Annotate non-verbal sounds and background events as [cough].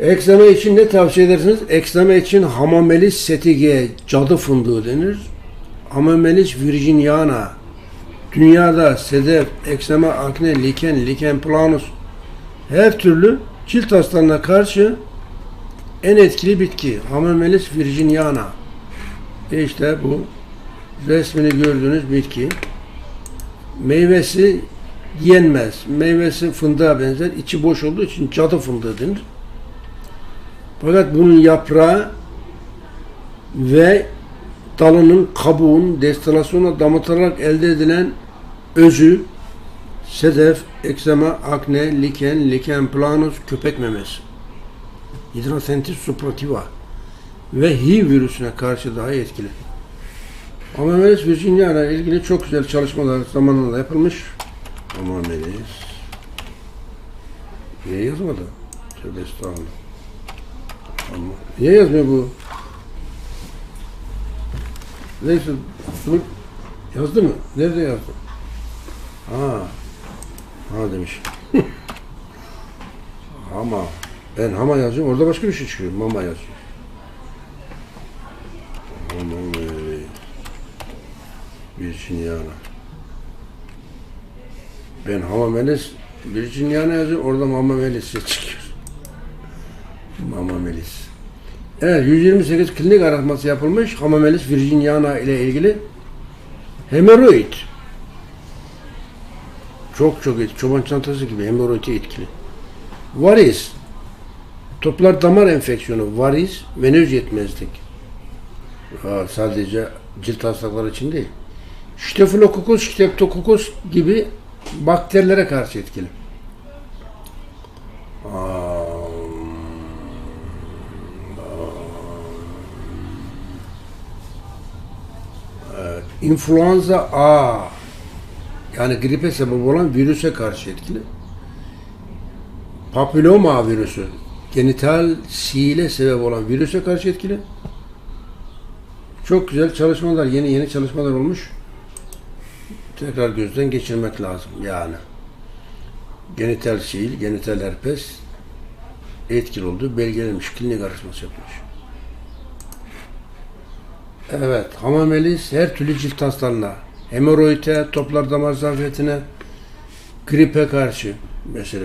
Ekzema için ne tavsiye edersiniz? Ekzema için Hamamelis setige cadı fındığı denir. Hamamelis virginiana dünyada sedef, ekzema, akne, liken, liken planus her türlü cilt hastalarına karşı en etkili bitki Hamamelis virginiana. E işte bu resmini gördüğünüz bitki. Meyvesi yenmez. Meyvesi fındığa benzer. içi boş olduğu için cadı fındığı denir. Fakat bunun yaprağı ve dalının kabuğun destilasyonla damıtılarak elde edilen özü sedef, eksema, akne, liken, liken planus, köpek memesi. Hidrosentis suprativa ve HIV virüsüne karşı daha etkili. Amamelis virginiana ile ilgili çok güzel çalışmalar zamanında yapılmış. Amamelis. Niye yazmadı? Tövbe estağfurullah. Ama niye yazmıyor bu? Neyse, dur. Yazdı mı? Nerede yazdı? Ha. Ha demiş. [laughs] Ama ben hama yazıyorum. Orada başka bir şey çıkıyor. Mama yazıyor. Amamelis. Virginiana. Ben Hamamelis Virginiana yazıyorum. Orada Mama Melis'e çıkıyor. Mama Melis. Evet 128 klinik araştırması yapılmış. Hamamelis Virginiana ile ilgili hemoroid. Çok çok etkili. Çoban çantası gibi hemoroide etkili. Varis. Toplar damar enfeksiyonu, varis, venöz yetmezlik. Ha, sadece cilt hastalıkları için değil. Staphylococcus, streptococcus gibi bakterilere karşı etkili. İnfluenza A yani gripe sebep olan virüse karşı etkili. Papilloma virüsü genital sihile sebep olan virüse karşı etkili. Çok güzel çalışmalar, yeni yeni çalışmalar olmuş. Tekrar gözden geçirmek lazım yani. Genital sihil, genital herpes etkili olduğu belgelenmiş, klinik araştırması yapılmış. Evet, hamamelis her türlü cilt hastalarına, hemoroide, toplar damar zafiyetine, gripe karşı mesela.